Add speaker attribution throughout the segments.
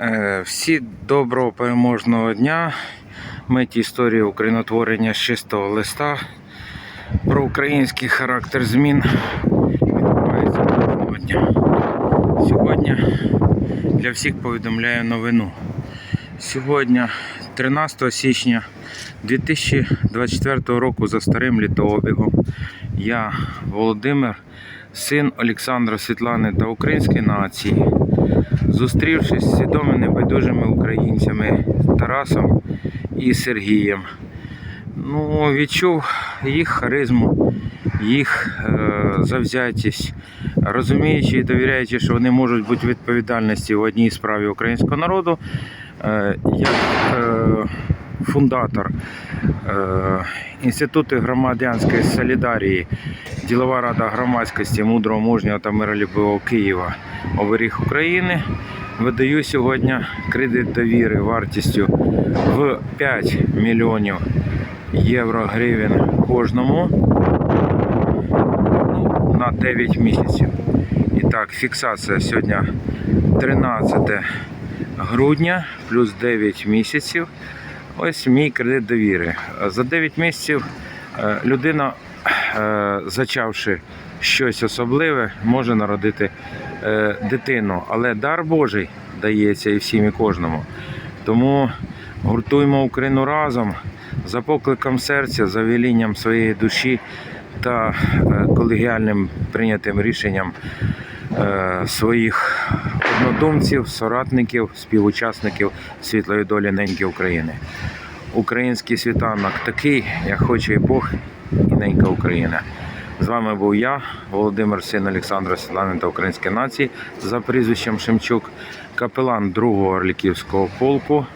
Speaker 1: Е, Всі доброго переможного дня. Мить історії українотворення з чистого листа. Про український характер змін відбувається кожного дня. Сьогодні для всіх повідомляю новину. Сьогодні, 13 січня 2024 року, за старим літообігом, я, Володимир, син Олександра Світлани та української нації, зустрівшись з свідомими небайдужими українцями Тарасом і Сергієм, ну, відчув їх харизму, їх е, завзятість, розуміючи і довіряючи, що вони можуть бути відповідальності в одній справі українського народу, е, як е, фундатор е, Інституту громадянської солідарії, ділова рада громадськості мудрого, мужнього та миролюбивого Києва, оберіг України. Видаю сьогодні кредит довіри вартістю в 5 мільйонів євро гривень кожному ну, на 9 місяців. І так, фіксація сьогодні 13 грудня плюс 9 місяців. Ось мій кредит довіри. За 9 місяців е, людина, зачавши щось особливе, може народити е, дитину. Але дар Божий дається і всім, і кожному. Тому гуртуємо Україну разом за покликом серця, за велінням своєї душі та е, колегіальним прийнятим рішенням е, своїх однодумців, соратників, співучасників світлої долі неньки України. Український світанок такий, як хоче і Бог, і ненька Україна. З вами був я, Володимир, син Олександра Світлани та української нації, за прізвищем Шемчук, капелан 2-го Орліківського полку,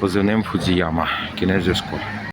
Speaker 1: позивним Фудзіяма. Кінець зв'язку.